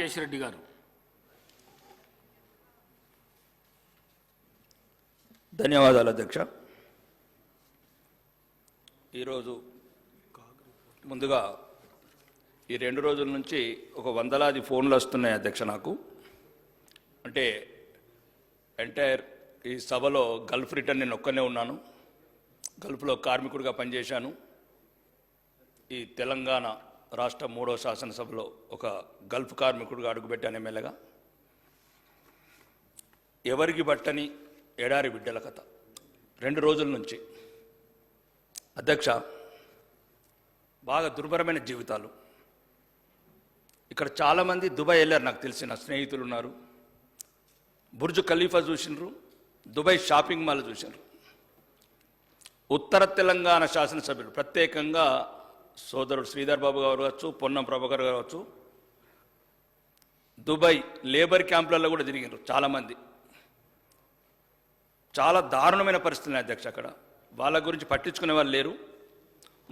లోకేష్ రెడ్డి గారు. ధన్యవాదాలు అధ్యక్ష. ఈరోజు ముందుగా ఈ రెండు రోజుల నుంచి ఒక వందలాది ఫోన్లు వస్తున్నాయి అధ్యక్ష నాకు. అంటే ఎంటైర్ ఈ సభలో గల్ఫ్ రిటర్న్ నేను ఒక్కనే ఉన్నాను. గల్ఫ్లో కార్మికుడిగా పనిచేశాను. ఈ తెలంగాణ రాష్ట్ర మూడో శాసనసభలో ఒక గల్ఫ్ కార్మికుడిగా అడుగుపెట్టాను ఎమ్మెల్యేగా. ఎవరికి పట్టని ఎడారి బిడ్డల కథ. రెండు రోజుల నుంచి. అధ్యక్ష బాగా దుర్భరమైన జీవితాలు. ఇక్కడ చాలామంది దుబాయ్ వెళ్ళారు నాకు తెలిసిన స్నేహితులు ఉన్నారు. బుర్జు ఖలీఫా చూసినారు దుబాయ్ షాపింగ్ మాల్ చూసినారు. ఉత్తర తెలంగాణ శాసనసభ్యులు ప్రత్యేకంగా సోదరుడు శ్రీధర్ బాబు గారు కావచ్చు పొన్నం ప్రభాకర్ గారు కావచ్చు దుబాయ్ లేబర్ క్యాంపులలో కూడా తిరిగినారు చాలామంది. చాలా దారుణమైన పరిస్థితులు అధ్యక్ష అక్కడ. వాళ్ళ గురించి పట్టించుకునే వాళ్ళు లేరు.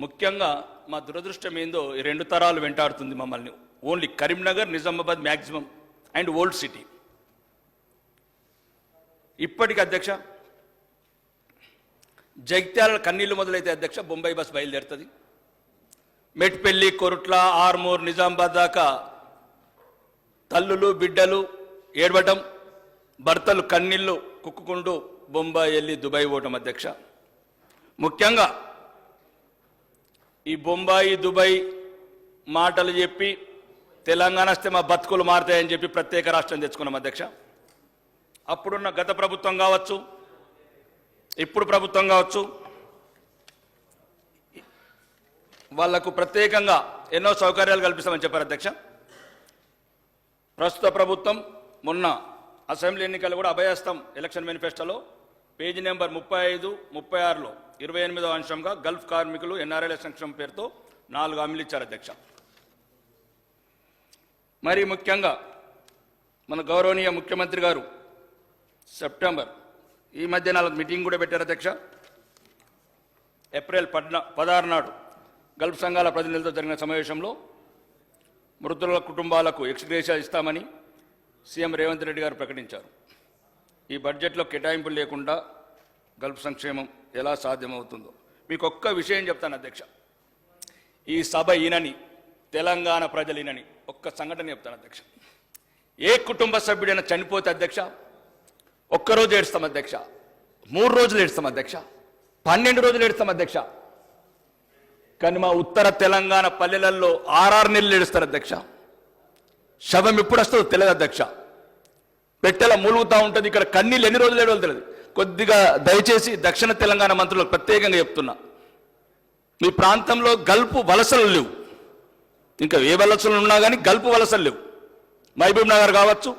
ముఖ్యంగా మా దురదృష్టం ఏందో ఈ రెండు తరాలు వెంటాడుతుంది మమ్మల్ని. Only Karimnagar Nizamabad maximum and old city ఇప్పటికి అధ్యక్ష జగిత్యాల కన్నీళ్ళు మొదలైతే అధ్యక్ష బొంబాయి బస్ బయలుదేరుతుంది. మెట్పెల్లి కొరుట్ల ఆర్మూర్ నిజామాబాద్ దాకా తల్లులు బిడ్డలు ఏడవటం భర్తలు కన్నీళ్ళు కుక్కుకుంటూ బొంబాయి వెళ్ళి దుబాయ్ పోవటం అధ్యక్ష. ముఖ్యంగా ఈ బొంబాయి దుబాయ్ మాటలు చెప్పి తెలంగాణ వస్తే మా బతుకులు మారుతాయని చెప్పి ప్రత్యేక రాష్ట్రం తెచ్చుకున్నాం అధ్యక్ష. అప్పుడున్న గత ప్రభుత్వం కావచ్చు ఇప్పుడు ప్రభుత్వం కావచ్చు వాళ్ళకు ప్రత్యేకంగా ఎన్నో సౌకర్యాలు కల్పిస్తామని చెప్పారు అధ్యక్ష. ప్రస్తుత ప్రభుత్వం మొన్న అసెంబ్లీ ఎన్నికలు కూడా అభయస్తం ఎలక్షన్ మేనిఫెస్టోలో. పేజీ నెంబర్ ముప్పై ఐదు ముప్పై ఆరులో ఇరవై ఎనిమిదవ అంశంగా గల్ఫ్ కార్మికులు ఎన్ఆర్ఎల్ సంక్షేమం పేరుతో నాలుగు హామీలు ఇచ్చారు అధ్యక్ష. మరి ముఖ్యంగా మన గౌరవనీయ ముఖ్యమంత్రి గారు సెప్టెంబర్ ఈ మధ్య నాలుగు మీటింగ్ కూడా పెట్టారు అధ్యక్ష. ఏప్రిల్ పద్నా పదహారు నాడు గల్ఫ్ సంఘాల ప్రతినిధులతో జరిగిన సమావేశంలో మృతుల కుటుంబాలకు ఎక్స్గ్రేషియా ఇస్తామని సీఎం రేవంత్ రెడ్డి గారు ప్రకటించారు. ఈ బడ్జెట్లో కేటాయింపులు లేకుండా గల్ఫ్ సంక్షేమం ఎలా సాధ్యమవుతుందో. మీకు ఒక్క విషయం చెప్తాను అధ్యక్ష. ఈ సభ ఈనని తెలంగాణ ప్రజలు ఈనని ఒక్క సంఘటన చెప్తాను అధ్యక్ష. ఏ కుటుంబ సభ్యుడైనా చనిపోతే అధ్యక్ష ఒక్కరోజు ఏడుస్తాం అధ్యక్ష మూడు రోజులు ఏడుస్తాం అధ్యక్ష పన్నెండు రోజులు ఏడుస్తాం అధ్యక్ష. కానీ మా ఉత్తర తెలంగాణ పల్లెలలో ఆర్ఆర్ నెలలు ఏడుస్తారు అధ్యక్ష. శవం ఎప్పుడు వస్తుందో తెలియదు అధ్యక్ష. పెట్టెల మూలుగుతూ ఉంటుంది ఇక్కడ కన్నీళ్ళు ఎన్ని రోజులు ఏడో తెలియదు కొద్దిగా దయచేసి దక్షిణ తెలంగాణ మంత్రులకు ప్రత్యేకంగా చెప్తున్నా. మీ ప్రాంతంలో గల్పు వలసలు లేవు. ఇంకా ఏ వలసలు ఉన్నా కానీ గల్పు వలసలు లేవు. మహబూబ్ నగర్ కావచ్చు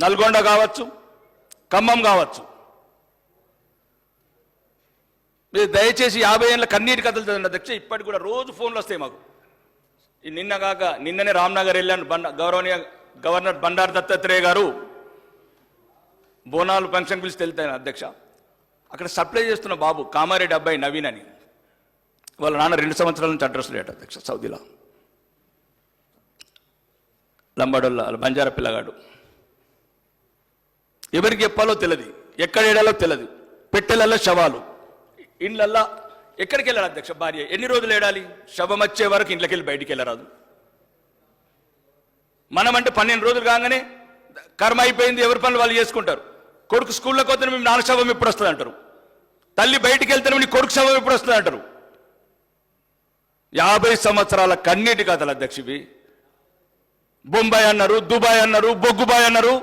నల్గొండ కావచ్చు ఖమ్మం కావచ్చు. మీరు దయచేసి యాభై ఏళ్ళ కన్నీటి కథలు చదవండి అధ్యక్ష. ఇప్పటికి కూడా రోజు ఫోన్లు వస్తాయి మాకు. నిన్న కాక నిన్ననే రామ్నగర్ వెళ్ళాను బండ గౌరవనీయ గవర్నర్ బండారు దత్తాత్రేయ గారు బోనాలు ఫంక్షన్ పిలిచి తెలుతాను అధ్యక్ష. అక్కడ సప్లై చేస్తున్న బాబు కామారెడ్డి అబ్బాయి నవీన్ అని. వాళ్ళ నాన్న రెండు సంవత్సరాల నుంచి అడ్రస్ లేట అధ్యక్ష సౌదీలో. లంబాడోళ్ళ బంజారా పిల్లగాడు. ఎవరికి చెప్పాలో తెలియదు ఎక్కడ ఏడాలో తెలియదు పెట్టెలలో శవాలు. ఇండ్లల్లా ఎక్కడికి వెళ్ళాలి అధ్యక్ష భార్య? ఎన్ని రోజులు ఏడాలి? శవం వచ్చే వరకు ఇంట్లోకి వెళ్ళి బయటికి వెళ్ళరాదు. మనమంటే పన్నెండు రోజులు కాగానే కర్మ అయిపోయింది ఎవరి పనులు వాళ్ళు చేసుకుంటారు. కొడుకు స్కూల్లోకి వస్తే మేము నాన్న శవం ఎప్పుడు వస్తుంది అంటారు. తల్లి బయటికి వెళ్తే నీ కొడుకు శవం ఎప్పుడు వస్తుంది అంటారు. యాభై సంవత్సరాల కన్నీటి కథలు అధ్యక్షవి బొంబాయి అన్నారు దుబాయ్ అన్నారు బొగ్గుబాయ్ అన్నారు.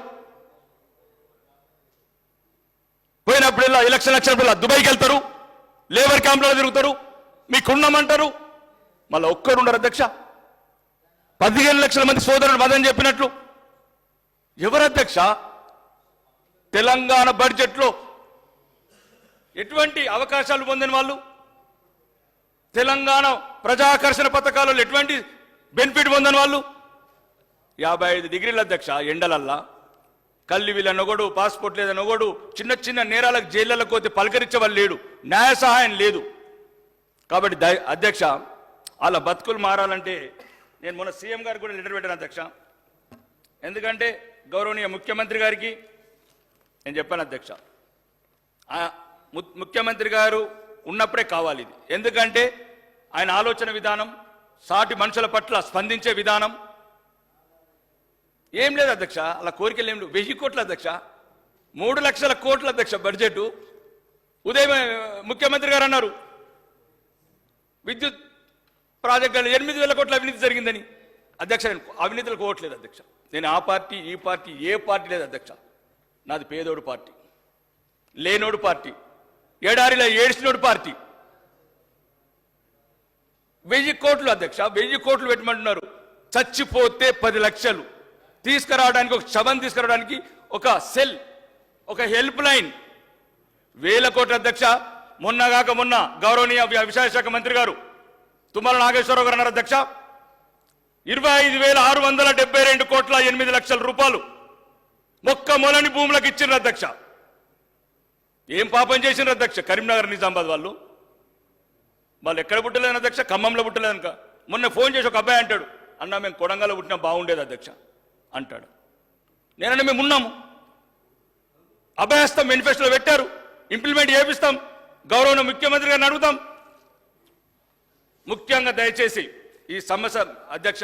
పోయినప్పుడల్లా ఎలక్షన్ లక్షల దుబాయ్కి వెళ్తారు. లేబర్ క్యాంప్లో తిరుగుతారు మీకున్నామంటారు. మళ్ళీ ఒక్కరు ఉండరు అధ్యక్ష. పదిహేను లక్షల మంది సోదరులు వదని చెప్పినట్లు. ఎవరు అధ్యక్ష? తెలంగాణ బడ్జెట్లో ఎటువంటి అవకాశాలు పొందిన వాళ్ళు? తెలంగాణ ప్రజాకర్షణ పథకాలలో ఎటువంటి బెనిఫిట్ పొందని వాళ్ళు? యాభై ఐదు డిగ్రీల అధ్యక్ష ఎండలల్లా. కళ్ళు వీళ్ళనొగడు పాస్పోర్ట్ లేదనొగడు చిన్న చిన్న నేరాలకు జైళ్ళకు పోతే పలకరించే వాళ్ళు లేడు. న్యాయ సహాయం లేదు. కాబట్టి అధ్యక్ష వాళ్ళ బతుకులు మారాలంటే నేను మొన్న సీఎం గారికి కూడా లెటర్ పెట్టాను అధ్యక్ష. ఎందుకంటే గౌరవనీయ ముఖ్యమంత్రి గారికి నేను చెప్పాను అధ్యక్ష. ము- ముఖ్యమంత్రి గారు ఉన్నప్పుడే కావాలి ఇది. ఎందుకంటే ఆయన ఆలోచన విధానం సాటి మనుషుల పట్ల స్పందించే విధానం ఏం లేదు అధ్యక్ష అలా కోరికలు ఏం లేవు. వెయ్యి కోట్ల అధ్యక్ష మూడు లక్షల కోట్ల అధ్యక్ష బడ్జెట్. ఉదయం ముఖ్యమంత్రి గారు అన్నారు విద్యుత్ ప్రాజెక్టులు ఎనిమిది వేల కోట్ల అవినీతి జరిగిందని. అధ్యక్ష నేను అవినీతిలో కోవట్లేదు అధ్యక్ష. నేను ఆ పార్టీ ఈ పార్టీ ఏ పార్టీ లేదు అధ్యక్ష. నాది పేదోడు పార్టీ లేనోడు పార్టీ ఏడారిలో ఏడ్చినోడు పార్టీ. వెయ్యి కోట్లు అధ్యక్ష వెయ్యి కోట్లు పెట్టమంటున్నారు. చచ్చిపోతే పది లక్షలు. తీసుకురావడానికి ఒక శవం తీసుకురావడానికి ఒక సెల్ ఒక హెల్ప్ లైన్. వేల కోట్ల అధ్యక్ష మొన్నగాక మొన్న గౌరవనీయ వ్యవసాయ శాఖ మంత్రి గారు తుమ్మల నాగేశ్వరరావు గారు అన్నారు అధ్యక్ష. ఇరవై ఐదు వేల ఆరు వందల డెబ్బై రెండు కోట్ల ఎనిమిది లక్షల రూపాయలు మొక్క మొలని భూములకు ఇచ్చిన అధ్యక్ష. ఏం పాపం చేసిన అధ్యక్ష? కరీంనగర్ నిజామాబాద్ వాళ్ళు. వాళ్ళు ఎక్కడ పుట్టలేదు అధ్యక్ష? ఖమ్మంలో పుట్టలేదనుక. మొన్న ఫోన్ చేసి ఒక అబ్బాయి అంటాడు అన్న మేము కొడంగల్లో పుట్టినా బాగుండేది అధ్యక్ష. అంటాడు. నేనన్నా మేము ఉన్నాము. అభయస్థం మేనిఫెస్టోలో పెట్టారు. ఇంప్లిమెంట్ చేపిస్తాం. గౌరవ ముఖ్యమంత్రి గారిని అడుగుతాం. ముఖ్యంగా దయచేసి ఈ సమస్య అధ్యక్ష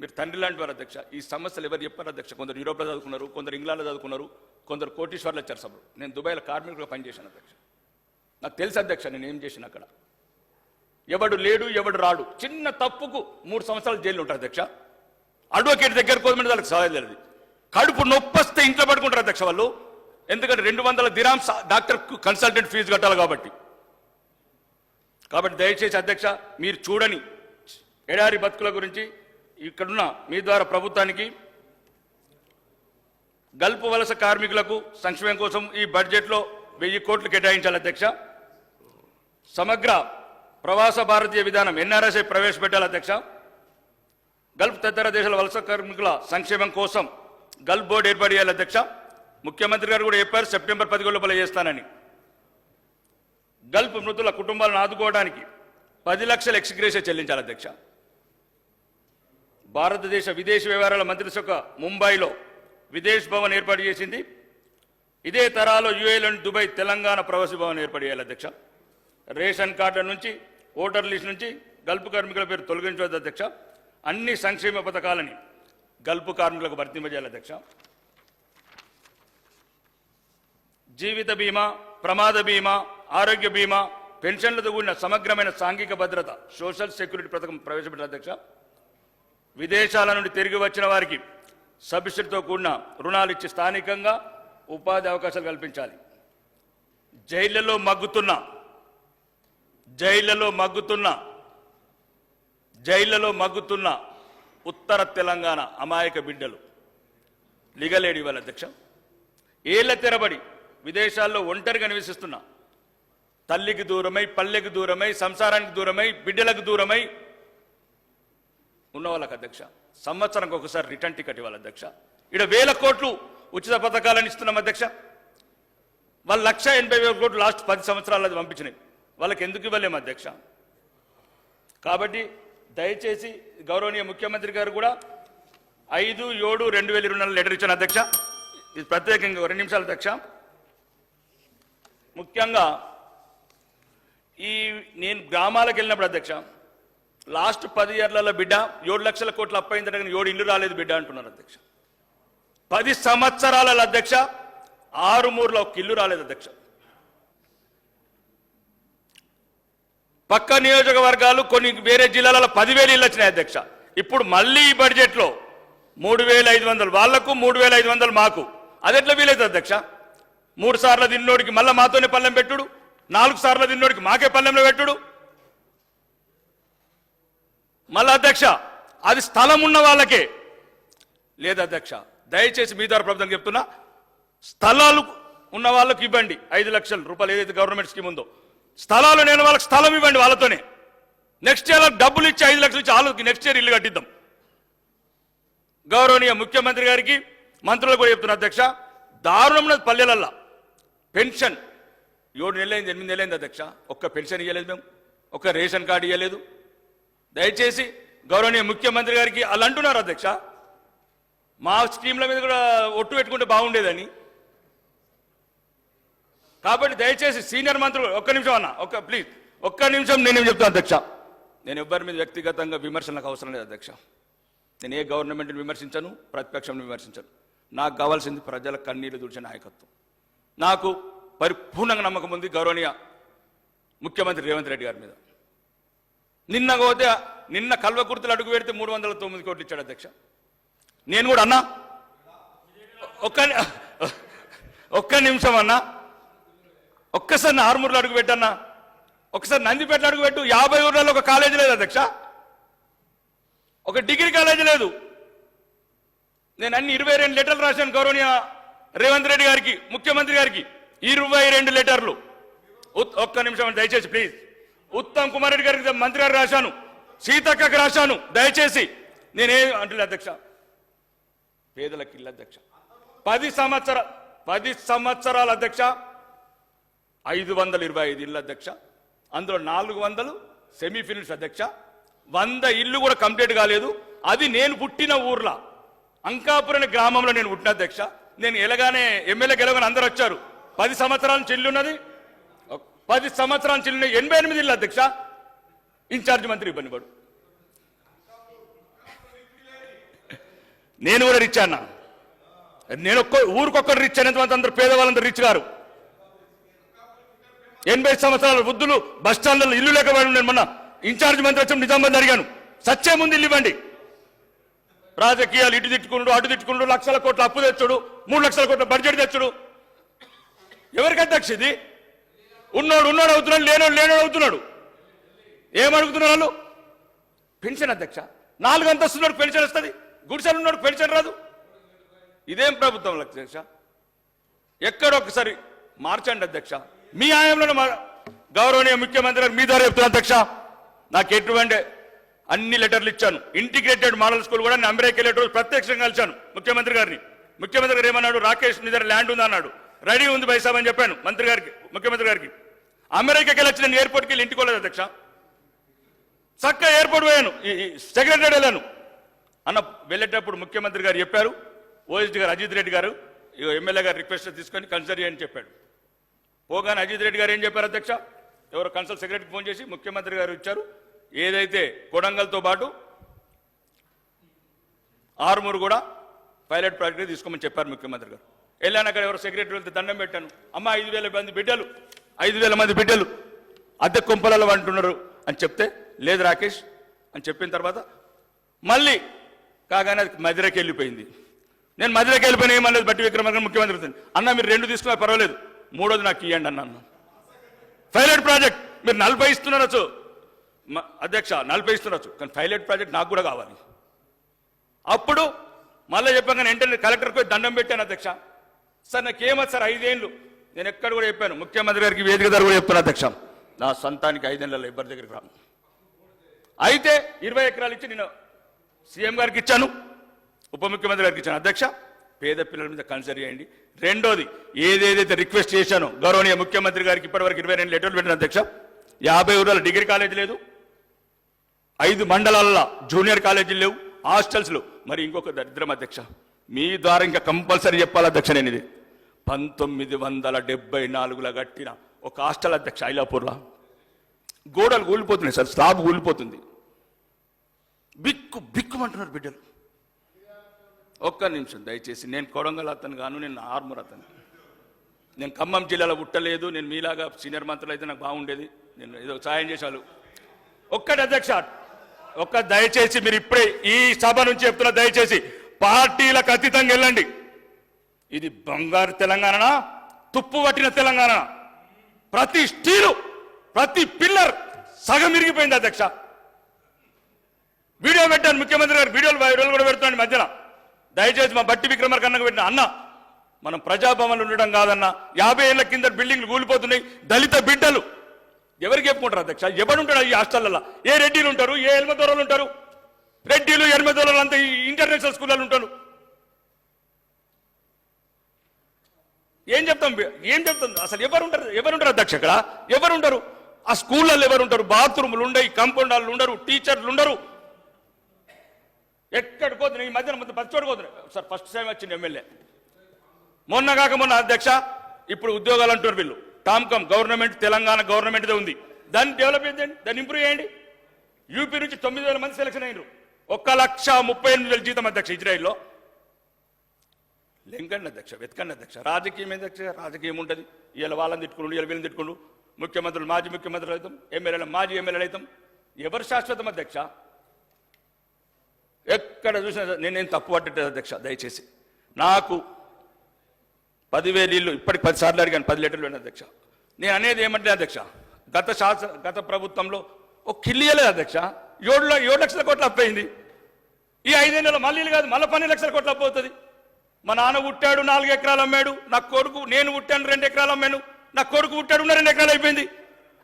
మీరు తండ్రి లాంటి వారు అధ్యక్ష ఈ సమస్యలు ఎవరు చెప్పారు అధ్యక్ష? కొందరు యూరోప్లో చదువుకున్నారు కొందరు ఇంగ్లాండ్లో చదువుకున్నారు కొందరు కోటీశ్వర్లు వచ్చారు సభలు. నేను దుబాయ్లో కార్మికులుగా పనిచేశాను అధ్యక్ష. నాకు తెలుసు అధ్యక్ష నేను ఏం చేసిన అక్కడ. ఎవడు లేడు ఎవడు రాడు. చిన్న తప్పుకు మూడు సంవత్సరాలు జైలు ఉంటారు అధ్యక్ష. అడ్వకేట్ దగ్గర కోదమంటే వాళ్ళకి సహాయం లేదు కడుపు నొప్పొస్తే ఇంట్లో పడుకుంటారు అధ్యక్ష వాళ్ళు. ఎందుకంటే రెండు వందల దిరామ్స్ డాక్టర్ కన్సల్టెంట్ ఫీజు కట్టాలి కాబట్టి. కాబట్టి దయచేసి అధ్యక్ష మీరు చూడని ఎడారి బతుకుల గురించి ఇక్కడున్న మీ ద్వారా ప్రభుత్వానికి గల్పు వలస కార్మికులకు సంక్షేమం కోసం ఈ బడ్జెట్లో వెయ్యి కోట్లు కేటాయించాలి అధ్యక్ష. సమగ్ర ప్రవాస భారతీయ విధానం ఎన్ఆర్ఎస్ఐ ప్రవేశపెట్టాలి అధ్యక్ష. గల్ఫ్ తదితర దేశాల వలస కార్మికుల సంక్షేమం కోసం గల్ఫ్ బోర్డు ఏర్పాటు చేయాలి అధ్యక్ష. ముఖ్యమంత్రి గారు కూడా చెప్పారు సెప్టెంబర్ పదిహేను లోపల చేస్తానని. గల్ఫ్ మృతుల కుటుంబాలను ఆదుకోవడానికి పది లక్షల ఎక్స్గ్రేషియా చెల్లించాలి అధ్యక్ష. భారతదేశ విదేశీ వ్యవహారాల మంత్రిత్వ ముంబైలో విదేశ్ భవన్ ఏర్పాటు చేసింది. ఇదే తరాలో యుఏలోని దుబాయ్ తెలంగాణ ప్రవాసీ భవన్ ఏర్పాటు చేయాలి అధ్యక్ష. రేషన్ కార్డుల నుంచి ఓటర్ లిస్ట్ నుంచి గల్ఫ్ కార్మికుల పేరు తొలగించవద్దు అధ్యక్ష. అన్ని సంక్షేమ పథకాలని గల్పు కార్మికులకు వర్తింపజేయాలి అధ్యక్ష. జీవిత బీమా ప్రమాద బీమా ఆరోగ్య బీమా పెన్షన్లతో కూడిన సమగ్రమైన సాంఘిక భద్రత సోషల్ సెక్యూరిటీ పథకం ప్రవేశపెట్టాలి అధ్యక్ష. విదేశాల నుండి తిరిగి వచ్చిన వారికి సబ్సిడీతో కూడిన రుణాలు ఇచ్చి స్థానికంగా ఉపాధి అవకాశాలు కల్పించాలి. జైళ్ళలో మగ్గుతున్న జైళ్ళలో మగ్గుతున్న జైళ్ళలో మగ్గుతున్న ఉత్తర తెలంగాణ అమాయక బిడ్డలు. లిగలేడి వాళ్ళ అధ్యక్ష. ఏళ్ళ తెరబడి విదేశాల్లో ఒంటరిగా నివసిస్తున్న తల్లికి దూరమై పల్లెకి దూరమై సంసారానికి దూరమై బిడ్డలకు దూరమై ఉన్న వాళ్ళకి అధ్యక్ష సంవత్సరానికి ఒకసారి రిటర్న్ టికెట్ ఇవ్వాలి అధ్యక్ష. ఇక్కడ వేల కోట్లు ఉచిత పథకాలను ఇస్తున్నాం అధ్యక్ష. వాళ్ళు లక్ష ఎనభై వేల కోట్లు లాస్ట్ పది సంవత్సరాలు అది పంపించినాయి. వాళ్ళకి ఎందుకు ఇవ్వలేము అధ్యక్ష? కాబట్టి దయచేసి గౌరవనీయ ముఖ్యమంత్రి గారు కూడా ఐదు ఏడు రెండు వేల ఇరవై నాలుగు లెటర్ ఇచ్చాను అధ్యక్ష. ఇది ప్రత్యేకంగా రెండు నిమిషాలు అధ్యక్ష. ముఖ్యంగా ఈ నేను గ్రామాలకు వెళ్ళినప్పుడు అధ్యక్ష లాస్ట్ పది ఇయర్లలో బిడ్డ ఏడు లక్షల కోట్లు అప్పైంది కానీ ఏడు ఇల్లు రాలేదు బిడ్డ అంటున్నారు అధ్యక్ష. పది సంవత్సరాలలో అధ్యక్ష ఆరు మూరులో ఒక ఇల్లు రాలేదు అధ్యక్ష. పక్క నియోజకవర్గాలు కొన్ని వేరే జిల్లాలలో పదివేలు ఇళ్ళు వచ్చినాయి అధ్యక్ష. ఇప్పుడు మళ్ళీ ఈ బడ్జెట్లో మూడు వేల ఐదు వందలు వాళ్ళకు మూడు వేల ఐదు వందలు మాకు. అది ఎట్లా వీలైతే అధ్యక్ష? మూడు సార్లు తిన్నోడికి మళ్ళీ మాతోనే పల్లెం పెట్టుడు? నాలుగు సార్లు తిన్నోడికి మాకే పల్లెంలో పెట్టుడు? మళ్ళీ అధ్యక్ష అది స్థలం ఉన్న వాళ్ళకే. లేదు అధ్యక్ష దయచేసి మీ ద్వారా ప్రభుత్వం చెప్తున్నా స్థలాలు ఉన్న వాళ్ళకి ఇవ్వండి. ఐదు లక్షల రూపాయలు ఏదైతే గవర్నమెంట్ స్కీమ్ ఉందో. స్థలాలు నేను వాళ్ళకి స్థలం ఇవ్వండి వాళ్ళతోనే. నెక్స్ట్ ఇయర్ డబ్బులు ఇచ్చి ఐదు లక్షలు ఇచ్చి వాళ్ళకి నెక్స్ట్ ఇయర్ ఇల్లు కట్టిద్దాం. గౌరవనీయ ముఖ్యమంత్రి గారికి మంత్రులు కూడా చెప్తున్నా అధ్యక్ష దారుణం పల్లెలల్లా. పెన్షన్ ఏడు నెలలైంది ఎనిమిది నెలలైంది అధ్యక్ష. ఒక్క పెన్షన్ ఇవ్వలేదు మేము ఒక్క రేషన్ కార్డు ఇవ్వలేదు దయచేసి గౌరవనీయ ముఖ్యమంత్రి గారికి అలా అంటున్నారు అధ్యక్ష. మా స్కీమ్ల మీద కూడా ఒట్టు పెట్టుకుంటే బాగుండేదని. కాబట్టి దయచేసి సీనియర్ మంత్రులు ఒక్క నిమిషం అన్న ఒక్క ప్లీజ్ ఒక్క నిమిషం నేనేం చెప్తాను అధ్యక్ష? నేను ఎవ్వరి మీద వ్యక్తిగతంగా విమర్శలకు అవసరం లేదు అధ్యక్ష. నేను ఏ గవర్నమెంట్ని విమర్శించను ప్రతిపక్షం విమర్శించను. నాకు కావాల్సింది ప్రజల కన్నీళ్ళు తుడిచే నాయకత్వం. నాకు పరిపూర్ణంగా నమ్మకం ఉంది గౌరవనీయ ముఖ్యమంత్రి రేవంత్ రెడ్డి గారి మీద. నిన్న పోతే నిన్న కల్వకుర్తులు అడుగు పెడితే మూడు వందల తొమ్మిది కోట్లు ఇచ్చాడు అధ్యక్ష. నేను కూడా అన్నా? ఒక్క ఒక్క నిమిషం అన్నా? ఒక్కసారి నా ఆర్మూర్లో అడుగు పెట్టన్నా. ఒకసారి నందిపేట అడుగు పెట్టు. యాభై ఊర్లలో ఒక కాలేజీ లేదు అధ్యక్ష. ఒక డిగ్రీ కాలేజీ లేదు. నేను అన్ని ఇరవై రెండు లెటర్లు రాశాను గౌరవనీయ రేవంత్ రెడ్డి గారికి ముఖ్యమంత్రి గారికి. ఇరవై రెండు లెటర్లు. ఒక్క నిమిషం దయచేసి ప్లీజ్. ఉత్తమ్ కుమార్ రెడ్డి గారికి మంత్రి గారికి రాశాను. సీతక్కకి రాశాను. దయచేసి నేనే అంటున్నా అధ్యక్ష. పేదలకు ఇల్లు అధ్యక్ష. పది సంవత్సరాలు పది సంవత్సరాల అధ్యక్ష. ఐదు వందల ఇరవై ఐదు ఇళ్ళు అధ్యక్ష. అందులో నాలుగు వందలు సెమీఫినల్స్ అధ్యక్ష. వంద ఇల్లు కూడా కంప్లీట్ కాలేదు. అది నేను పుట్టిన ఊర్లో. అంకాపురం గ్రామంలో నేను పుట్టిన అధ్యక్ష. నేను ఎలాగానే ఎమ్మెల్యే గెలవగానే అందరు వచ్చారు. పది సంవత్సరాల చెల్లున్నది పది సంవత్సరాల చెల్లిన ఎనభై ఎనిమిది ఇల్లు అధ్యక్ష. ఇన్ఛార్జ్ మంత్రి ఇబ్బంది పడు. నేను కూడా రిచ్ అన్నా. నేను ఒక్క ఊరికొక్కరు రిచ్ అనేంత అందరూ పేదవాళ్ళందరూ రిచ్ గారు. ఎనభై సంవత్సరాల వృద్ధులు బస్ స్టాండ్లలో ఇల్లు లేకపోయి నేను మొన్న ఇన్ఛార్జ్ మంత్రి వచ్చి నిజామాబాద్ అడిగాను. సత్యం ముందు ఇల్లు ఇవ్వండి. రాజకీయాలు ఇటు తిట్టుకున్నాడు అటు తిట్టుకున్నాడు లక్షల కోట్ల అప్పు తెచ్చుడు మూడు లక్షల కోట్ల బడ్జెట్ తెచ్చుడు. ఎవరికి అధ్యక్ష ఇది? ఉన్నోడు ఉన్నోడు అవుతున్నాడు లేనోడు లేనోడు అవుతున్నాడు. ఏమడుగుతున్నారు వాళ్ళు? పెన్షన్ అధ్యక్ష. నాలుగు అంతస్తున్నోడు పెన్షన్ వస్తుంది. గుడిసెలు ఉన్నాడు పెన్షన్ రాదు. ఇదేం ప్రభుత్వం అధ్యక్ష ఎక్కడో ఒకసారి మార్చండి అధ్యక్ష. మీ ఆయంలో గౌరవనీయ ముఖ్యమంత్రి గారు మీ ద్వారా చెప్తున్నా అధ్యక్ష. నాకు ఎటువంటి అన్ని లెటర్లు ఇచ్చాను. ఇంటిగ్రేటెడ్ మోడల్ స్కూల్ కూడా నేను అమెరికా వెళ్ళే ప్రత్యక్షంగా కలిశాను ముఖ్యమంత్రి గారిని. ముఖ్యమంత్రి గారు ఏమన్నాడు? రాకేష్ మీ దగ్గర ల్యాండ్ ఉంది అన్నాడు. రెడీ ఉంది బైసాబ్ అని చెప్పాను మంత్రి గారికి ముఖ్యమంత్రి గారికి. అమెరికాకి వెళ్ళి నేను ఎయిర్పోర్ట్కి వెళ్ళి ఇంటికి వెళ్ళలేదు అధ్యక్ష. చక్క ఎయిర్పోర్ట్ పోయాను. సెక్రటరీ వెళ్ళాను. అన్న వెళ్ళేటప్పుడు ముఖ్యమంత్రి గారు చెప్పారు. ఓఎస్డి గారు అజిత్ రెడ్డి గారు ఎమ్మెల్యే గారు రిక్వెస్ట్ తీసుకొని కన్సిడర్ చేయని చెప్పాడు. పోగానే అజిత్ రెడ్డి గారు ఏం చెప్పారు అధ్యక్ష? ఎవరో కన్సల్ సెక్రటరీకి ఫోన్ చేసి ముఖ్యమంత్రి గారు ఇచ్చారు. ఏదైతే కొడంగల్తో పాటు ఆరుమూరు కూడా పైలట్ ప్రాజెక్ట్ తీసుకోమని చెప్పారు ముఖ్యమంత్రి గారు. వెళ్ళాను అక్కడ ఎవరో సెక్రటరీ వెళ్తే దండం పెట్టాను. అమ్మ ఐదు వేల మంది బిడ్డలు ఐదు వేల మంది బిడ్డలు అద్దె కొంపలలో అంటున్నారు అని చెప్తే లేదు రాకేష్ అని చెప్పిన తర్వాత మళ్ళీ కాగానే అది మదిరకి వెళ్ళిపోయింది నేను మదిరకి వెళ్ళిపోయినా ఏమన్నది బట్టి విక్రమార్క ముఖ్యమంత్రి అన్న మీరు రెండు తీసుకున్నా పర్వాలేదు. మూడోది నాకు ఇవ్వండి అన్నాను పైలట్ ప్రాజెక్ట్ మీరు నలభై ఇస్తున్నారచ్చు. మ- అధ్యక్ష నలభై ఇస్తున్నారచ్చు. కానీ పైలట్ ప్రాజెక్ట్ నాకు కూడా కావాలి. అప్పుడు మళ్ళీ చెప్పాను వెంటనే కలెక్టర్కి పోయి దండం పెట్టాను అధ్యక్ష. సార్ నాకేమది సార్ ఐదేళ్ళు. నేను ఎక్కడ కూడా చెప్పాను. ముఖ్యమంత్రి గారికి వేదిక ధర కూడా చెప్పాను అధ్యక్ష. నా సొంతానికి ఐదేళ్ళలో ఇబ్బంది దగ్గరికి రాను. అయితే ఇరవై ఎకరాలు ఇచ్చి నేను సీఎం గారికి ఇచ్చాను. ఉప ముఖ్యమంత్రి గారికి ఇచ్చాను. అధ్యక్ష పేద పిల్లల మీద కన్సర్ చేయండి. రెండోది ఏదేదైతే రిక్వెస్ట్ చేశానో గౌరవనీయ ముఖ్యమంత్రి గారికి ఇప్పటివరకు ఇరవై రెండు లెటర్లు పెట్టిన అధ్యక్ష యాభై ఊరాల డిగ్రీ కాలేజ్ లేదు. ఐదు మండలాల్లో జూనియర్ కాలేజీలు లేవు హాస్టల్స్లో. మరి ఇంకొక దరిద్రం అధ్యక్ష మీ ద్వారా ఇంకా కంపల్సరీ చెప్పాలి అధ్యక్ష నేను ఇది? పంతొమ్మిది వందల డెబ్బై నాలుగులో కట్టిన ఒక హాస్టల్ అధ్యక్ష ఐలాపూర్లో. గోడలు కూలిపోతున్నాయి సార్ స్లాబ్ కూలిపోతుంది బిక్కు బిక్కుమంటున్నారు బిడ్డలు. ఒక్క నిమిషం దయచేసి. నేను కొడంగల్ అతను గాను నేను ఆర్మూర్ అతను నేను ఖమ్మం జిల్లాలో పుట్టలేదు నేను మీలాగా సీనియర్ మంత్రులు అయితే నాకు బాగుండేది. నేను ఏదో సాయం చేశాను. ఒక్కటి అధ్యక్ష ఒక్క దయచేసి మీరు ఇప్పుడే ఈ సభ నుంచి చెప్తున్న దయచేసి పార్టీలకు అతీతంగా వెళ్ళండి. ఇది బంగారు తెలంగాణ తుప్పు పట్టిన తెలంగాణ ప్రతి స్టీలు ప్రతి పిల్లర్ సగం ఇరిగిపోయింది అధ్యక్ష. వీడియో పెట్టాను ముఖ్యమంత్రి గారు వీడియోలు వైరల్ కూడా పెడుతున్నాను మధ్యలో మధ్యన. దయచేసి మా బట్టి విక్రమార్క అన్నకు పెట్టిన అన్న మనం ప్రజాభవన్లు ఉండడం కాదన్న యాభై ఏళ్ళ కింద బిల్డింగ్లు కూలిపోతున్నాయి దళిత బిడ్డలు. ఎవరికి చెప్పుకుంటారు అధ్యక్ష? ఎవడుంటాడు ఈ హాస్టల్లో ఏ రెడ్డిలు ఉంటారు? ఏ ఎల్మదొరలు ఉంటారు? రెడ్డిలు ఎల్మదొరలు అంతా ఈ ఇంటర్నేషనల్ స్కూళ్ళలో ఉంటారు. ఏం చెప్తాం? ఏం చెప్తాం? అసలు ఎవరు ఉంటారు ఎవరు ఉంటారు అధ్యక్ష ఇక్కడ? ఎవరు ఉంటారు ఆ స్కూళ్ళల్లో ఎవరు ఉంటారు బాత్రూములు ఉండయి కంపౌండర్లు ఉండరు టీచర్లు ఉండరు. ఎక్కడికి పోతున్నాయి ఈ మధ్యన మొత్తం చోటు పోతున్నాయి సార్ ఫస్ట్ టైం వచ్చింది ఎమ్మెల్యే. మొన్న కాక మొన్న అధ్యక్ష ఇప్పుడు ఉద్యోగాలు అంటున్నారు వీళ్ళు. టామ్కమ్ గవర్నమెంట్ తెలంగాణ గవర్నమెంట్దే ఉంది. దాన్ని డెవలప్ చేయండి దాన్ని ఇంప్రూవ్ చేయండి. యూపీ నుంచి తొమ్మిది వేల మంది సెలక్షన్ అయ్యారు ఒక్క లక్ష ముప్పై ఎనిమిది వేల జీతం అధ్యక్ష ఇజ్రాయిల్లో. లింకండి అధ్యక్ష వెతకండి అధ్యక్ష రాజకీయం అధ్యక్ష? రాజకీయం ఉంటుంది. వీళ్ళ వాళ్ళని తిట్టుకుండు వీళ్ళ వీళ్ళని తిట్టుకుండు. ముఖ్యమంత్రులు మాజీ ముఖ్యమంత్రులు అవుతాం. ఎమ్మెల్యేలు మాజీ ఎమ్మెల్యేలు అవుతాం. ఎవరు శాశ్వతం అధ్యక్ష? ఎక్కడ చూసినా నేను నేనేం తప్పు పట్టలేదు అధ్యక్ష దయచేసి. నాకు పదివేలు ఇల్లు ఇప్పటికి పది సార్లు అడిగాను పది లీటర్లు వేయండి అధ్యక్ష. నేను అనేది ఏమంటే అధ్యక్ష గత శాసన గత ప్రభుత్వంలో ఒక కిల్లియలేదు అధ్యక్ష. ఏడు ఏడు లక్షల కోట్లు అప్పయింది. ఈ ఐదేళ్ళలో మళ్ళీ కాదు మళ్ళీ పన్నెండు లక్షల కోట్లు అప్పవుతుంది. మా నాన్న పుట్టాడు నాలుగు ఎకరాలు అమ్మాడు నా కొడుకు నేను పుట్టాను రెండు ఎకరాలు అమ్మాను నా కొడుకు పుట్టాడు రెండు ఎకరాలు అయిపోయింది.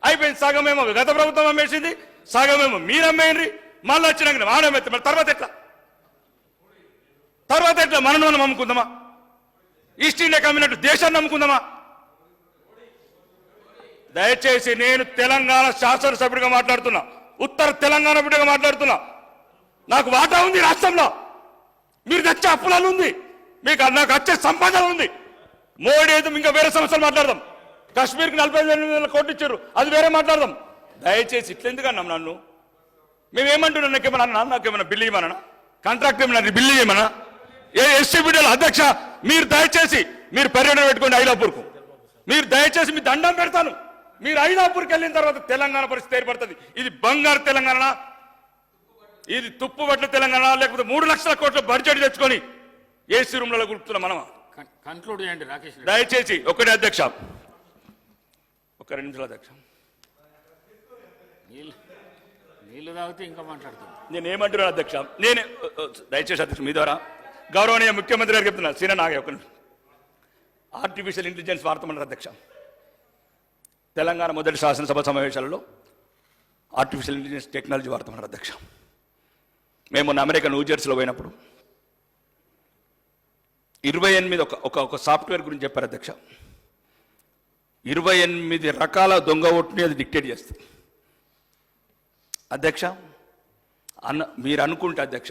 అయిపోయింది సగమేమో గత ప్రభుత్వం అమ్మేసింది సగమేమో మీరు అమ్మేయండి. మళ్ళీ వచ్చినాక మానమెత్త మరి తర్వాత ఎట్లా? తర్వాత ఎట్లా? మనం మనం అమ్ముకుందామా ఈస్ట్ ఇండియా కమ్మినట్టు దేశాన్ని నమ్ముకుందామా? దయచేసి నేను తెలంగాణ శాసనసభ్యుడిగా మాట్లాడుతున్నా. ఉత్తర తెలంగాణ బిడ్డగా మాట్లాడుతున్నా. నాకు వాటా ఉంది రాష్ట్రంలో. మీరు తెచ్చే అప్పులాలు ఉంది. మీకు నాకు వచ్చే సంపాదన ఉంది. మోడీ అయితే ఇంకా వేరే సమస్యలు మాట్లాడదాం. కాశ్మీర్కి నలభై ఐదు వేల కోట్లు ఇచ్చారు. అది వేరే మాట్లాడదాం. దయచేసి ఇట్లెందుకు అన్నాం నన్ను? మేమేమంటున్నాం? నాకేమన్నా అన్నా? నాకేమన్నా బిల్లు ఇవ్వమన్నా కాంట్రాక్ట్ ఏమన్నా బిల్లు ఇవ్వమన్నా ఏ ఎస్సీ బిడ్డల అధ్యక్ష మీరు దయచేసి మీరు పర్యటన పెట్టుకోండి ఐలాపూర్కు. మీరు దయచేసి మీ దండం పెడతాను. మీరు ఐలాపూర్కి వెళ్ళిన తర్వాత తెలంగాణ పరిస్థితి ఏర్పడుతుంది. ఇది బంగారు తెలంగాణ ఇది తుప్పుబట్ల తెలంగాణ లేకపోతే మూడు లక్షల కోట్ల బడ్జెట్ తెచ్చుకొని ఏసీ రూమ్లలో గుర్తున్న మనం కన్క్లూడ్ చేయండి రాకేష్ దయచేసి ఒకటే అధ్యక్ష. ఒక రెండు నిమిషాలు అధ్యక్ష. నీళ్ళు తాగితే ఇంకా మాట్లాడుతుంది. నేను ఏమంటున్నాను అధ్యక్ష? నేను దయచేసి అధ్యక్ష మీ ద్వారా గౌరవనీయ ముఖ్యమంత్రి గారు చెప్తున్నా సీన నాగే ఆర్టిఫిషియల్ ఇంటెలిజెన్స్ వాడతామన్నారు అధ్యక్ష. తెలంగాణ మొదటి శాసనసభ సమావేశాలలో ఆర్టిఫిషియల్ ఇంటెలిజెన్స్ టెక్నాలజీ వాడతామన్నారు అధ్యక్ష. మేము మొన్న అమెరికా న్యూజెర్సీలో పోయినప్పుడు ఇరవై ఎనిమిది ఒక ఒక ఒక సాఫ్ట్వేర్ గురించి చెప్పారు అధ్యక్ష. ఇరవై ఎనిమిది రకాల దొంగ ఓటుని అది డిక్టేట్ చేస్తుంది. అధ్యక్ష అన్న మీరు అనుకుంటే అధ్యక్ష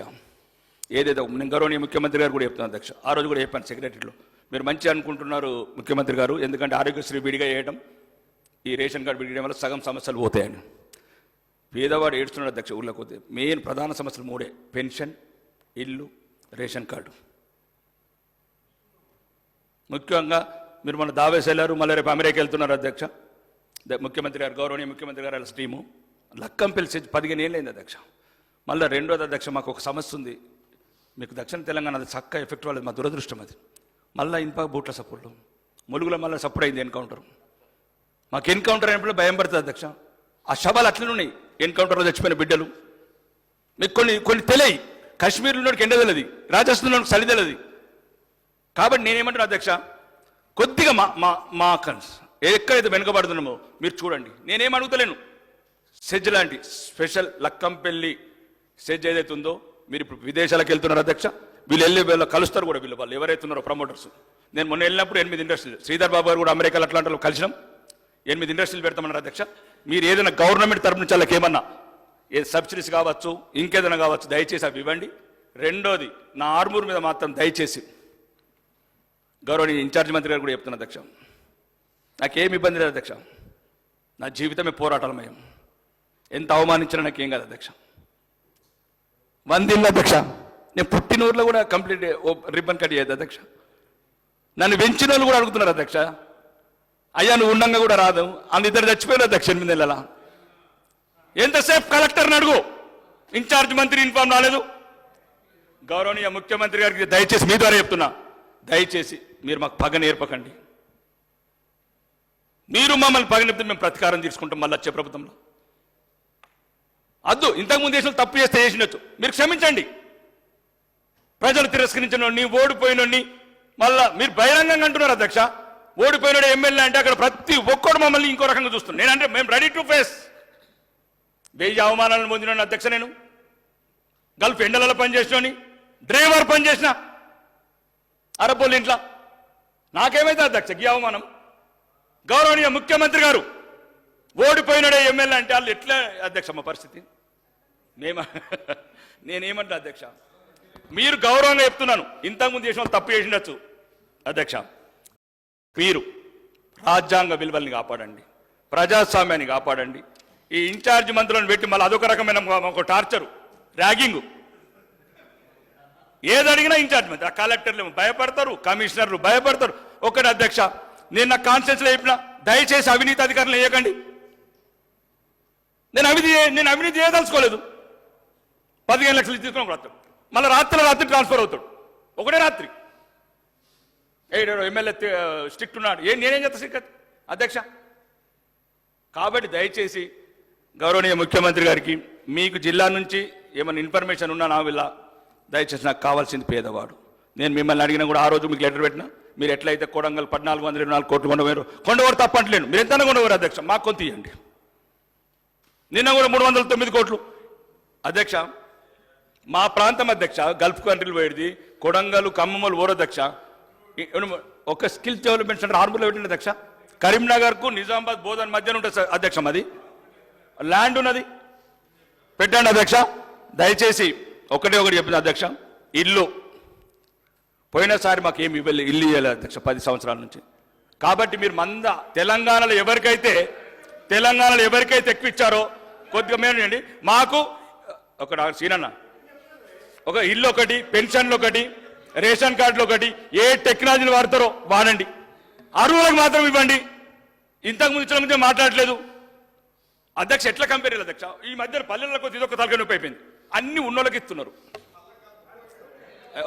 ఏదేదో నేను గౌరవనీయ ముఖ్యమంత్రి గారు కూడా చెప్తాను అధ్యక్ష. ఆ రోజు కూడా చెప్పాను సెక్రటరీలో. మీరు మంచి అనుకుంటున్నారు ముఖ్యమంత్రి గారు ఎందుకంటే ఆరోగ్యశ్రీ విడిగా వేయడం ఈ రేషన్ కార్డు విడియడం వల్ల సగం సమస్యలు పోతాయని. పేదవాడు ఏడుస్తున్నాడు అధ్యక్ష ఊళ్ళో పోతే మెయిన్ ప్రధాన సమస్యలు మూడే. పెన్షన్ ఇల్లు రేషన్ కార్డు. ముఖ్యంగా మీరు మన దావేసి వెళ్ళారు మళ్ళీ రేపు అమెరికా వెళ్తున్నారు అధ్యక్ష. ద- ముఖ్యమంత్రి గారు గౌరవనీయ ముఖ్యమంత్రి గారు వాళ్ళ స్టీము. లక్కంపల్లి సెజ్ పదిహేను ఏళ్ళైంది అయింది అధ్యక్ష మళ్ళీ రెండోది అధ్యక్ష మాకు ఒక సమస్య ఉంది. మీకు దక్షిణ తెలంగాణ అది చక్క ఎఫెక్ట్ వాళ్ళది మా దురదృష్టం అది. మళ్ళీ ఇన్పా బూట్ల సపోర్ట్లు ములుగులో మళ్ళీ సపోర్ట్ అయింది ఎన్కౌంటర్. మాకు ఎన్కౌంటర్ అయినప్పుడు భయం పడుతుంది అధ్యక్ష ఆ శవాలు అట్లనే ఉన్నాయి. ఎన్కౌంటర్లో చచ్చిపోయిన బిడ్డలు. మీకు కొన్ని కొన్ని తెలియ కాశ్మీర్లో ఎండ తెలియదు రాజస్థాన్లో చలి తెలియదు కాబట్టి నేనేమంటున్నా అధ్యక్ష కొద్దిగా మా మా మా కన్స్ ఎక్కడైతే వెనుకబడుతున్నామో మీరు చూడండి. నేనేం అడుగుతలేను. సెజ్ లాంటి స్పెషల్ లక్కంపల్లి సెజ్ ఏదైతే ఉందో మీరు ఇప్పుడు విదేశాలకు వెళ్తున్నారు అధ్యక్ష వీళ్ళు వెళ్ళి వీళ్ళు కలుస్తారు కూడా వీళ్ళు వాళ్ళు. ఎవరైతే ఉన్నారో ప్రమోటర్స్ నేను మొన్న వెళ్ళినప్పుడు ఎనిమిది ఇండస్ట్రీలు శ్రీధర్ బాబు గారు కూడా అమెరికాలో అట్లాంటి కలిసినాం. ఎనిమిది ఇండస్ట్రీలు పెడతామన్నారు అధ్యక్ష. మీరు ఏదైనా గవర్నమెంట్ తరపు నుంచి వాళ్ళకి ఏమన్నా ఏ సబ్సిడీస్ కావచ్చు ఇంకేదైనా కావచ్చు దయచేసి అవి ఇవ్వండి. రెండోది నా ఆర్మూర్ మీద మాత్రం దయచేసి గౌరవనీయ ఇన్ఛార్జ్ మంత్రి గారు కూడా చెప్తున్నా అధ్యక్ష. నాకేమి ఇబ్బంది లేదు అధ్యక్ష. నా జీవితమే పోరాటాలమయం. ఎంత అవమానించినా నాకేం కాదు అధ్యక్ష. వందిల్లు అధ్యక్ష. నేను పుట్టిన ఊర్లో కూడా కంప్లీట్ రిబ్బన్ కట్ చేయదు అధ్యక్ష. నన్ను పెంచిన వాళ్ళు కూడా అడుగుతున్నారు అధ్యక్ష. అయ్యా నువ్వు ఉండంగా కూడా రాదు. అందు ఇద్దరు చచ్చిపోయారు అధ్యక్ష ఎనిమిది నెలల. ఎంతసేపు కలెక్టర్ని అడుగు. ఇన్ఛార్జ్ మంత్రి ఇన్ఫార్మ్ రాలేదు. గౌరవనీయ ముఖ్యమంత్రి గారికి దయచేసి మీ ద్వారా చెప్తున్నా. దయచేసి మీరు మాకు పగ నేర్పకండి. మీరు మమ్మల్ని పగ నేర్పితే మేము ప్రతీకారం తీసుకుంటాం మళ్ళీ వచ్చే ప్రభుత్వంలో. అద్దు ఇంతకుముందు చేసిన తప్పు చేస్తే చేసినట్టు. మీరు క్షమించండి. ప్రజలు తిరస్కరించినోడిని ఓడిపోయినోడిని మళ్ళా మీరు బహిరంగంగా అంటున్నారు అధ్యక్ష. ఓడిపోయినాడు ఎమ్మెల్యే అంటే అక్కడ ప్రతి ఒక్కడు మమ్మల్ని ఇంకో రకంగా చూస్తున్నాను నేనంటే మేము రెడీ టు ఫేస్ వెయ్యి అవమానాలను పొందిన అధ్యక్ష నేను. గల్ఫ్ ఎండలలో పనిచేసినోని డ్రైవర్ పనిచేసిన అరబోల్ ఇంట్లో. నాకేమైతే అధ్యక్ష ఈ అవమానం? గౌరవనీయ ముఖ్యమంత్రి గారు ఓడిపోయినాడే ఎమ్మెల్యే అంటే వాళ్ళు ఎట్లా అధ్యక్ష మా పరిస్థితి? మేమ? నేనేమంటా అధ్యక్ష? మీరు గౌరవంగా చెప్తున్నాను. ఇంతకుముందు చేసిన వాళ్ళు తప్పు చేసిండొచ్చు అధ్యక్ష. మీరు రాజ్యాంగ విలువల్ని కాపాడండి. ప్రజాస్వామ్యాన్ని కాపాడండి. ఈ ఇన్ఛార్జ్ మంత్రులను పెట్టి మళ్ళీ అదొక రకమైన ఒక టార్చరు. ర్యాగింగ్. ఏది అడిగినా ఇన్ఛార్జ్ మంత్రి. ఆ కలెక్టర్లు భయపడతారు కమిషనర్లు భయపడతారు. ఒకటి అధ్యక్ష నేను నా కాన్స్టిట్యూన్సీలో చెప్పిన దయచేసి అవినీతి అధికారులు వేయకండి. నేను అవినీతి నేను అవినీతి చేయదలుచుకోలేదు. పదిహేను లక్షలు తీసుకుని రాత్రి. మళ్ళీ రాత్రి రాత్రి ట్రాన్స్ఫర్ అవుతాడు. ఒకటే రాత్రి. ఏడు ఎమ్మెల్యే స్ట్రిక్ట్ ఉన్నాడు. ఏ నేనేం చేస్తా స్ట్రిక్ట్ అధ్యక్ష. కాబట్టి దయచేసి గౌరవనీయ ముఖ్యమంత్రి గారికి మీకు జిల్లా నుంచి ఏమైనా ఇన్ఫర్మేషన్ ఉన్నా నా వీళ్ళ దయచేసి నాకు కావాల్సింది పేదవాడు. నేను మిమ్మల్ని అడిగినా కూడా ఆ రోజు మీకు లెటర్ పెట్టినా. మీరు ఎట్లయితే కొడంగల్ పద్నాలుగు వందల ఇరవై నాలుగు కోట్లు కొండవారు కొండవారు తప్పంటలేను. మీరు ఎంత కొండవారు అధ్యక్ష. మాకు కొంత ఇవ్వండి నిన్న కూడా మూడు వందల తొమ్మిది కోట్లు. అధ్యక్ష మా ప్రాంతం అధ్యక్ష గల్ఫ్ కంట్రీలు పోయేది కొడంగల్ ఖమ్మములు ఓరధ్యక్ష ఒక స్కిల్ డెవలప్మెంట్ సెంటర్ ఆర్మూర్లో పెట్టింది అధ్యక్ష. కరీంనగర్కు నిజామాబాద్ బోధన్ మధ్యన ఉంటుంది అధ్యక్ష అది ల్యాండ్ ఉన్నది. పెట్టండి అధ్యక్ష. దయచేసి ఒకటే ఒకటి చెప్పింది అధ్యక్ష ఇల్లు. పోయినసారి మాకు ఏమి ఇవ్వలే ఇల్లు ఇవ్వలేదు అధ్యక్ష పది సంవత్సరాల నుంచి. కాబట్టి మీరు మంద తెలంగాణలో ఎవరికైతే తెలంగాణలో ఎవరికైతే ఎక్కువ ఇచ్చారో కొద్దిగా మేనండి మాకు ఒక సీనన్న ఒక ఇల్లు ఒకటి పెన్షన్లు ఒకటి రేషన్ కార్డులు ఒకటి ఏ టెక్నాలజీని వాడతారో వాడండి. అరువులకు మాత్రం ఇవ్వండి. ఇంతకుముందు ఇచ్చిన ముందే మాట్లాడలేదు. అధ్యక్ష ఎట్లా కంపేర్ అధ్యక్ష? ఈ మధ్య పల్లెలకు ఇదొక తలకాయ నొప్పి అయిపోయింది. అన్ని ఉన్నోళ్ళకి ఇస్తున్నారు.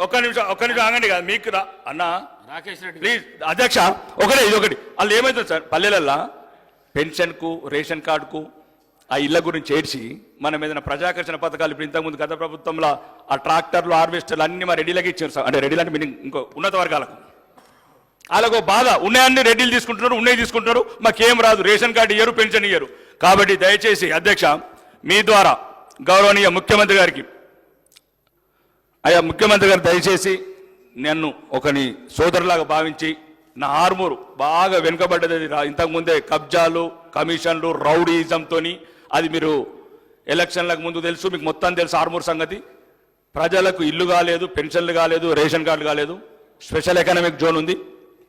ఒక్క నిమిషం ఒక్క నిమిషం ఆగండి కాదు మీకు రా అన్నా. రాకేష్ రెడ్డి. ప్లీజ్ అధ్యక్ష ఒకటే ఇది ఒకటి వాళ్ళు ఏమవుతుంది సార్? పల్లెలల్లా పెన్షన్కు రేషన్ కార్డుకు ఆ ఇళ్ళ గురించి ఏడ్చి మనం ఏదైనా ప్రజాకర్షణ పథకాలు ఇప్పుడు ఇంతకుముందు గత ప్రభుత్వంలో ఆ ట్రాక్టర్లు హార్వెస్టర్లు అన్ని మా రెడీలకి ఇచ్చారు సార్. అంటే రెడీలు అంటే మీనింగ్ ఇంకో ఉన్నత వర్గాలకు. వాళ్ళకు బాధ. ఉన్నాయన్ని రెడ్డిలు తీసుకుంటున్నారు ఉన్నాయి తీసుకుంటున్నారు. మాకేం రాదు. రేషన్ కార్డు ఇయ్యరు పెన్షన్ ఇయ్యరు. కాబట్టి దయచేసి అధ్యక్ష మీ ద్వారా గౌరవనీయ ముఖ్యమంత్రి గారికి అయ్యా ముఖ్యమంత్రి గారు దయచేసి నన్ను ఒకని సోదరులాగా భావించి నా ఆర్మూరు బాగా వెనుకబడ్డది ఇంతకుముందే కబ్జాలు కమిషన్లు రౌడీజంతోని అది మీరు ఎలక్షన్లకు ముందు తెలుసు మీకు మొత్తం తెలుసు ఆర్మూర్ సంగతి. ప్రజలకు ఇల్లు కాలేదు పెన్షన్లు కాలేదు రేషన్ కార్డు కాలేదు. స్పెషల్ ఎకనామిక్ జోన్ ఉంది.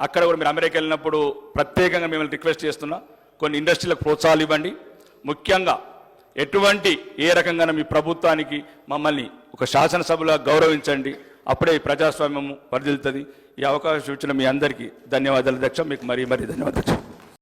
అక్కడ కూడా మీరు అమెరికా వెళ్ళినప్పుడు ప్రత్యేకంగా మిమ్మల్ని రిక్వెస్ట్ చేస్తున్నా కొన్ని ఇండస్ట్రీలకు ప్రోత్సాహాలు ఇవ్వండి. ముఖ్యంగా ఎటువంటి ఏ రకంగా మీ ప్రభుత్వానికి మమ్మల్ని ఒక శాసనసభలో గౌరవించండి. అప్పుడే ఈ ప్రజాస్వామ్యం పరిధిల్తుంది ఈ అవకాశం ఇచ్చిన మీ అందరికీ ధన్యవాదాలు అధ్యక్ష. మీకు మరీ మరీ ధన్యవాదాలు